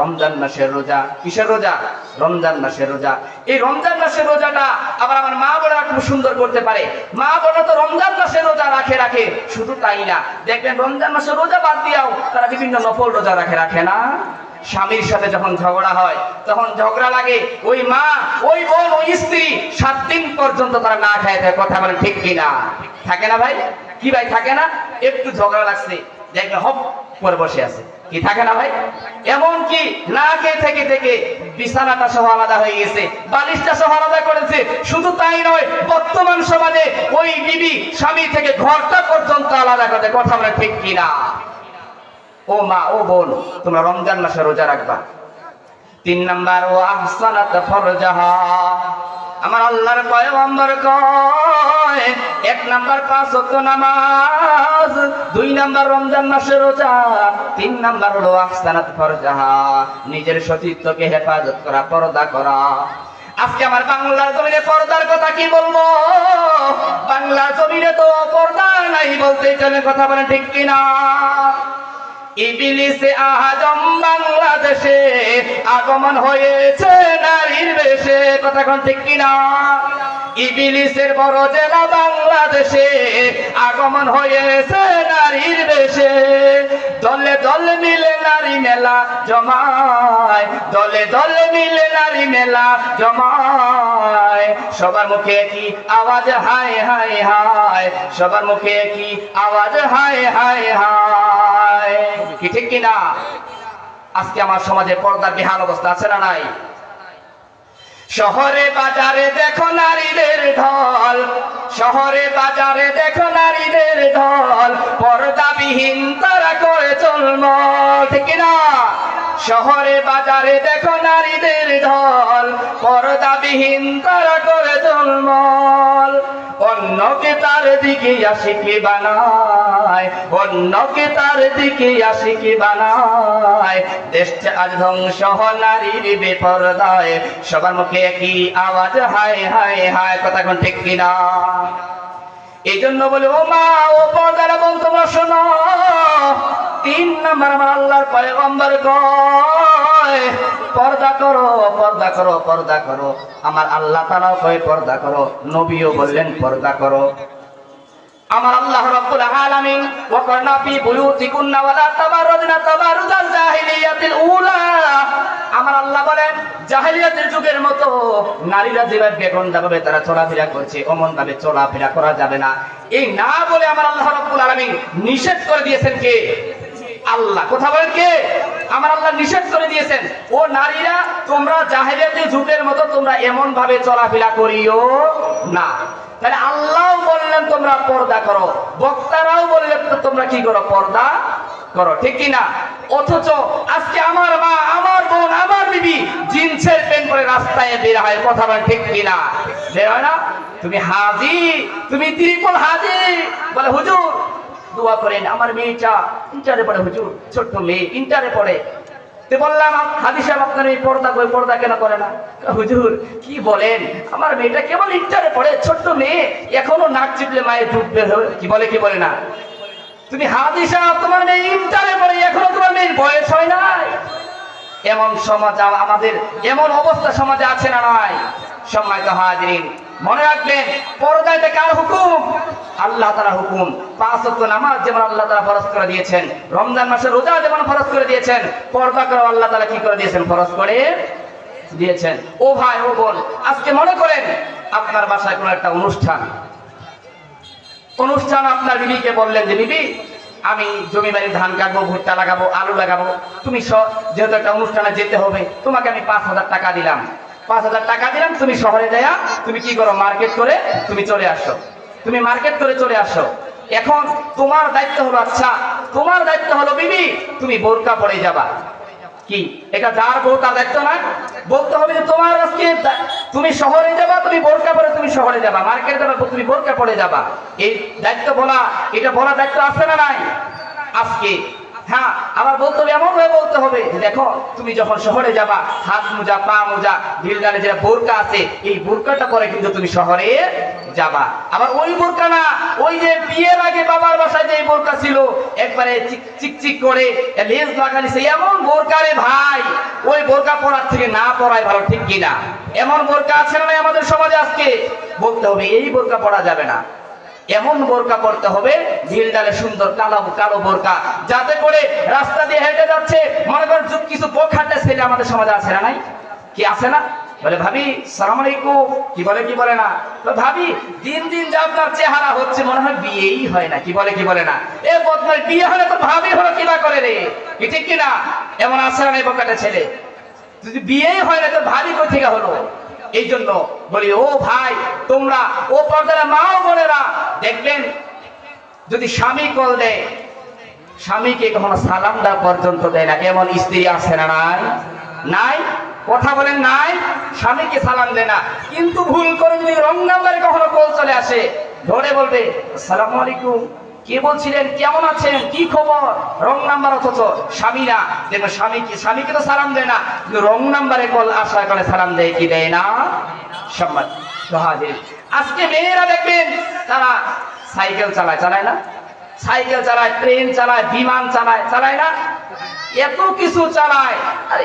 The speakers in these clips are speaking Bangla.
রমজান মাসের রোজা। কিসের রোজা? রমজান মাসের রোজা। এই রমজান রোজাটা আবার আমার মা খুব সুন্দর করতে পারে। মা তো রমজান রোজা রাখে রাখে। শুধু তাই না রমজান মাসের রোজা বাদ তারা বিভিন্ন নফল রোজা রাখে রাখে না? স্বামীর সাথে যখন ঝগড়া হয়, তখন ঝগড়া লাগে। ওই মা, ওই বোন, ওই স্ত্রী সাত দিন পর্যন্ত তারা না খায় থাকে কথা বলেন ঠিক কিনা? থাকে না ভাই? কি ভাই, থাকে না? একটু ঝগড়া লাগছে। দেখবে হপ করে বসে আছে। কি থাকে না ভাই? এমন কি না খেয়ে থেকে থেকে বিছানাটা সহ আলাদা হয়ে গেছে, বালিশটা সহ আলাদা করেছে। শুধু তাই নয়, বর্তমান সমাজে ওই বিবি স্বামী থেকে ঘরটা পর্যন্ত আলাদা করে কথা বলে ঠিক কিনা? ও মা, ও বোন, তোমরা রমজান মাসে রোজা রাখবা। তিন নাম্বার ও আহসানাত ফরজাহা। আমার আল্লাহর পয়গম্বর কয়, এক নাম্বার পাঁচ ওয়াক্ত নামাজ, দুই নাম্বার রমজান মাসের রোজা, তিন নাম্বার হলো আহসানাত ফরজাহা নিজের সতীত্বকে হেফাজত করা, পর্দা করা। আজকে আমার বাংলার জমিনে পর্দার কথা কি বলব? বাংলা জমিনে তো পর্দা নাই বলতে চলে কথা বলে ঠিক কিনা? ইবিলিসে আজম বাংলাদেশে আগমন হয়েছে নারীর বেশে। কথা কোন ঠিক কিনা? ইবিলিসের বড় জেলা বাংলাদেশে আগমন হয়েছে নারীর বেশে। দলে দলে মিলে নারী মেলা জমায়। দলে দলে মিলে নারী মেলা জমায়। সবার মুখে কি আওয়াজ, হায় হায় হায়। সবার মুখে কি আওয়াজ, হায় হায় ঠিক কিনা? আজকে আমার সমাজে পর্দার বেহাল অবস্থা আছে না নাই? শহরে বাজারে দেখো নারীদের ঢল। শহরে বাজারে দেখো নারীদের ঢল। পর্দাবিহীন তারা করে চলম ঠিক না শহরে, বাজারে দেখো নারীদের ঢল। পর্দাবিহীন তারা করে চলমল অন্যকে তার দিকে আশিকি বানায়। অন্যকে তার দিকে আশিকি বানায়। দেশটা আজ ধ্বংস নারীর বেপরদায় সবার মুখে কি আওয়াজ, হায় হায় হায়। কথা কোন ঠিক কিনা এই জন্য বলে, ও মা, ও পর্দার বোন তোমরা শোনো। তিন নম্বর আমার আল্লাহর পয়গম্বর কয়, পর্দা করো পর্দা করো পর্দা করো। আমার আল্লাহ তারাও কয়, পর্দা করো। নবীও বললেন, পর্দা করো। আমার আল্লাহ আলামিন উলা। আমার আল্লাহ বলেন, জাহিলিয়াতের যুগের মতো নারীরা তারা চলাফেরা করছে অমন ভাবে চলাফেরা করা যাবে না। এই না বলে আমার আল্লাহ রাব্বুল আলামিন নিষেধ করে দিয়েছেন কে? আল্লাহ। কথা বলেন কে? আমার আল্লাহ নিষেধ করে দিয়েছেন। ও নারীরা, তোমরা জাহেলিয়াতি যুগের মতো তোমরা এমন ভাবে চলাফেরা করিও না। তাহলে আল্লাহ বললেন তোমরা পর্দা করো। বক্তারাও বললেন তোমরা কি করো? পর্দা করো। ঠিক কি না? অথচ আজকে আমার মা, আমার বোন, আমার বিবি জিন্সের প্যান্ট পরে রাস্তায় বের হয়। কথা বলে ঠিক কি না? বের হয় না? তুমি হাজি, তুমি ত্রিপল হাজি। বলে, হুজুর দোয়া করেন, আমার মেয়েটা ইন্টারে পড়ে হুজুর, ছোট্ট মেয়ে, ইন্টারে পড়ে। তে বললাম এই কেন করে না? হুজুর, কি বলেন? আমার মেয়েটা কেবল ইন্টারে পড়ে, ছোট্ট মেয়ে, এখনও নাক চিপলে মায়ের বের কি বলে কি বলে না? তুমি তোমার ইন্টারে পড়ে, এখনও বয়স হয় নাই? এমন সমাজ আমাদের এমন অবস্থা সমাজে আছে না নয় সম্মানিত হাজিরিন মনে রাখবেন, পর্দায় কার হুকুম। আল্লাহ তারা হুকুম। পাঁচ ওয়াক্ত নামাজ যেমন আল্লাহ তারা ফরজ করে দিয়েছেন, রমজান মাসের রোজা যেমন ফরজ করে দিয়েছেন, পর্দা করে আল্লাহ তারা কি করে দিয়েছেন? ফরজ করে দিয়েছেন। ও ভাই, ও বোন, আজকে মনে করেন আপনার বাসায় কোনো একটা অনুষ্ঠান। অনুষ্ঠান আপনার বিবিকে বললেন যে, বিবি, আমি জমি বাড়ি ধান কাটবো, ভুট্টা লাগাবো, আলু লাগাবো। তুমি যেহেতু একটা অনুষ্ঠানে যেতে হবে, তোমাকে আমি পাঁচ হাজার টাকা দিলাম। পাঁচ হাজার টাকা দিলাম, তুমি শহরে যাইয়া তুমি কি করো মার্কেট করে তুমি চলে আসো। তুমি মার্কেট করে চলে আসো। এখন তোমার দায়িত্ব হলো আচ্ছা তোমার দায়িত্ব হলো বিবি, তুমি বোরকা পরে যাবা। কি? এটা যার বউ, তার দায়িত্ব না? বলতে হবে যে তোমার আজকে তুমি শহরে যাবা, তুমি বোরকা পরে তুমি শহরে যাবা। মার্কেটে যাবা, তুমি বোরকা পরে যাবা। এই দায়িত্ব বলা, এটা বলা দায়িত্ব আছে না নাই? আজকে হ্যাঁ আবার বলতে হবে, এমন ভাবে বলতে হবে দেখো, তুমি যখন শহরে যাবা, হাত মোজা, পা মোজা ঢিলদারে যেটা বোরকা আছে, এই বোরকাটা পরে কিন্তু তুমি শহরে যাবা। আবার ওই বোরকা না, ওই যে বিয়ের আগে বাবার বাসায় যে বোরকা ছিল, একবারে চিক চিক চিক করে, লেজ লাগানিছে এমন বোরকা রে ভাই, ওই বোরকা পরার থেকে না পরাই ভালো, ঠিক কিনা? এমন বোরকা আছে না আমাদের সমাজে আজকে? বলতে হবে, এই বোরকা পরা যাবে না। এমন বোরকা পড়তে হবে ঢিল ডালে সুন্দর কালো কালো বোরকা, যাতে করে রাস্তা দিয়ে হেঁটে যাচ্ছে, মনে করেন কিছু বোখাটে ছেলে আমাদের সমাজে আছে না নাই? কি আছে না? বলে, ভাবি, সালাম আলাইকুম। কি বলে কি বলে না? ভাবি, দিন দিন যা আপনার চেহারা হচ্ছে, মনে হয় বিয়েই হয় না। কি বলে কি বলে না? এ বদমাই বিয়ে হলে তো ভাবি হলো কি না করে রে? কি ঠিক কিনা এমন আছে না বোকাটা ছেলে। যদি বিয়েই হয় না তো ভাবি কই থেকে হলো? এই জন্য বলি, ও ভাই, তোমরা, ও পর্দারা মাও বোনেরা, দেখবেন যদি স্বামী কল দেয়, স্বামীকে কখনো সালাম দেওয়া পর্যন্ত দেয় না। এমন স্ত্রী আছে না নাই? নাই? কথা বলেন, নাই? স্বামীকে সালাম দেয় না। কিন্তু ভুল করে যদি রং নাম্বারে কখনো কল চলে আসে, ধরে বলবে সালাম আলাইকুম। কে বলছিলেন, কেমন আছেন, কি খবর? রং নাম্বার অথচ স্বামী না দেখবেন স্বামীকে স্বামীকে তো সালাম দেয় না, কিন্তু রং নাম্বারে কল আশা করে সালাম দেয় কি দেয় না? সম্মান আজকে মেয়েরা দেখবেন, তারা সাইকেল চালায় চালায় না? সাইকেল চালায়, ট্রেন চালায়, বিমান চালায় চালায় না? এত কিছু চালায়। আরে,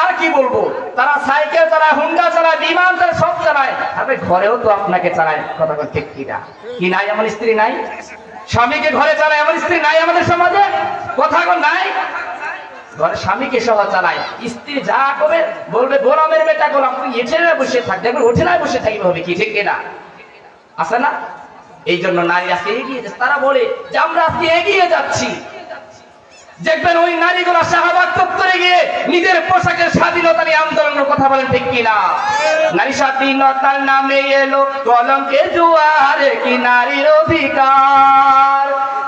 আর কি বলব? তারা সাইকেল চালায়, হুন্ডা চালায়, বিমান চালায়, সব চালায়। আরে ঘরেও তো আপনাকে চালায়, কথা ঠিক কি না? কি নাই? আমার স্ত্রী নাই? স্বামীকে ঘরে চালায় আমার স্ত্রী নাই আমাদের সমাজে? কথা নাই? ঘরে স্বামীকে সহ চালায়। স্ত্রী যা করবে, বলবে, গোলামের বেটা গোলাম, তুই এঠে বসে থাক দেখবেন ওঠে না বসে থাকবে হবে কি, ঠিক না আছে না? এই জন্য নারী আজকে এগিয়ে যাচ্ছে, তারা বলে, যে আমরা আজকে এগিয়ে যাচ্ছি। দেখবেন ওই নারীগুলো শাহবাগ চত্বরে গিয়ে নিজের পোশাকের স্বাধীনতা নিয়ে আন্দোলনের কথা বলেন ঠিক কিনা? নারী স্বাধীনতার নামে এলো কলঙ্কে জুয়ারে, কি নারীর অধিকার?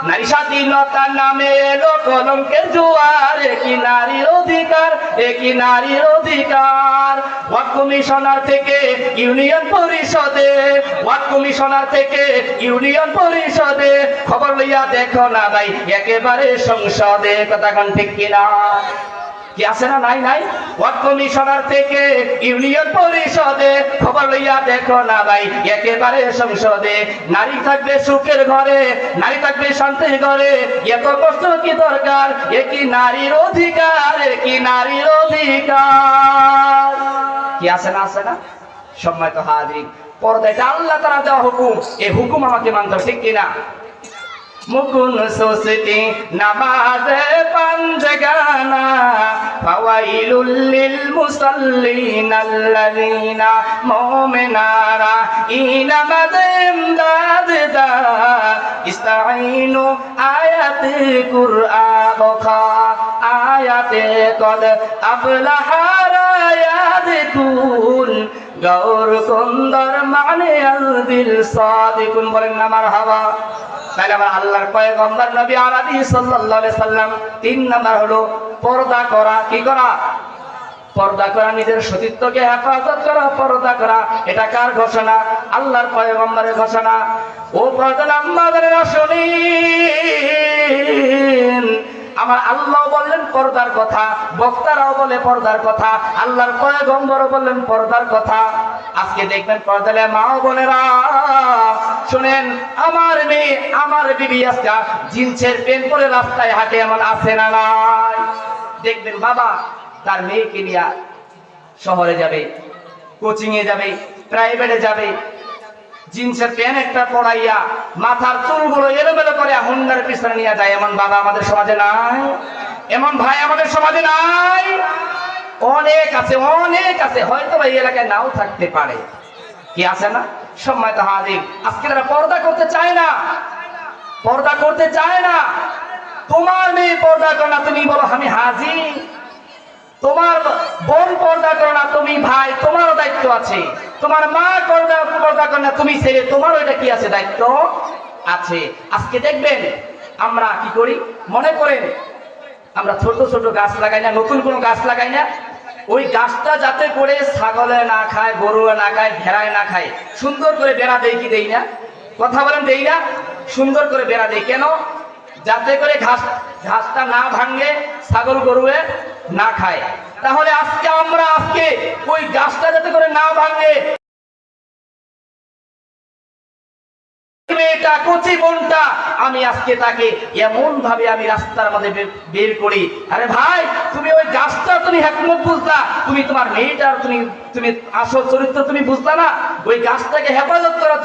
নারী স্বাধীনতার নামে এলো কলঙ্কে জুয়ারে, কি নারীর অধিকার, একই নারীর অধিকার। ওয়ার্ড কমিশনার থেকে ইউনিয়ন পরিষদে, ওয়ার্ড কমিশনার থেকে ইউনিয়ন পরিষদে। খবর লইয়া দেখো না ভাই, একেবারে সংসদে। কথা ঠিক কিনা? কি আছে না? নাই নাই। ওয়ার্ড কমিশনার থেকে ইউনিয়ন পরিষদে খবর লইয়া দেখো না ভাই, একেবারে সংসদে। নারী থাকবে সুখের ঘরে, নারী থাকবে শান্তির ঘরে। এত কষ্ট কি দরকার? এ কি নারীর অধিকার, এ কি নারীর অধিকার? কি আছে না আছে না? সময় তো হাজির পর্দাটা আল্লাহ তারা দেওয়া হুকুম এই হুকুম আমাকে মানতে ঠিক কিনা? মুকুন সোসতি নামাজে পাঞ্জগানা ফাওয়াইলুল লিল মুসাল্লিন আল্লাযিনা মুমিনারা ইনামাদাম দাদদা ইস্তাইনু আয়াতে কুরআন খা, আয়াতে কদ আবলাহারা ইয়াদকুন গৌর সুন্দর মানে দিল সাদিকুন বলেন না, মারহাবা। তাহলে আমার আল্লাহর পয়গম্বর নবী আরবি সাল্লাল্লাহু সাল্লাম তিন নাম্বার হলো পর্দা করা, কি করা? পর্দা করা, নিজের সতীত্বকে হেফাজত করা, পর্দা করা, এটা কার ঘোষণা? আল্লাহর পয়গম্বরের ঘোষণা। ও পর্দা আমাদের শুনিন আমার আল্লাহ বললেন, পর্দার কথা। বক্তারাও বলে, পর্দার কথা। আল্লাহর পয়গম্বরও বললেন, পর্দার কথা। আজকে দেখবেন পর্দালে মাও বোনেরা, শুনেন, আমার মেয়ে, আমার বিবি আজকা জিন্সের পেন পরে রাস্তায় হাঁটে, এমন আছে না নাই? দেখবেন বাবা, তার মেয়েকে নিয়ে শহরে যাবে কোচিং এ যাবে প্রাইভেটে যাবে জিন্সের প্যান্ট একটা পড়াইয়া মাথার চুলগুলো এলোমেলো করে হুন্ডার পিছনে নিয়ে যায়। এমন বাবা আমাদের সমাজে নাই। এমন ভাই আমাদের সমাজে নাই। অনেক আছে অনেক আছে। হয়তো এই এলাকায় নাও থাকতে পারে। কি আছে না? সময় তো হাজির, আজকে তারা পর্দা করতে চায় না, পর্দা করতে চায় না, তোমার মেয়ে পর্দা করে না, তুমি বলো, আমি হাজির। তোমার বোন পর্দা করো না, তুমি ভাই, তোমারও দায়িত্ব আছে। তোমার মা পর্দা পর্দা করে না, তুমি ছেলে, তোমারও এটা কি আছে দায়িত্ব? আছে। আজকে দেখবেন, আমরা কি করি? মনে করেন, আমরা ছোট ছোট গাছ লাগাই না, নতুন কোনো গাছ লাগাই না। ওই গাছটা যাতে করে ছাগলে না খায় গরু না খায়, ভেড়ায় না খায়, সুন্দর করে বেড়া দেই কি দেই না? কথা বলেন দেই না? সুন্দর করে বেড়া দেই। কেন? যাতে করে ঘাস, ঘাসটা না ভাঙে, ছাগল গরুয়ে না খায়। তাহলে আজকে আমরা, আজকে ওই গাছটা যাতে করে না ভাঙে। মেয়েটা, কচি বোনটা, আমি আজকে তাকে এমন ভাবে আমি রাস্তার মধ্যে বের করি। আরে ভাই, তুমি ওই গাছটা তুমি হেকমত বুঝলা? তুমি তোমার মেয়েটার তুমি তুমি আসল চরিত্র তুমি বুঝলা না? ওই গাছটাকে হেফাজত করা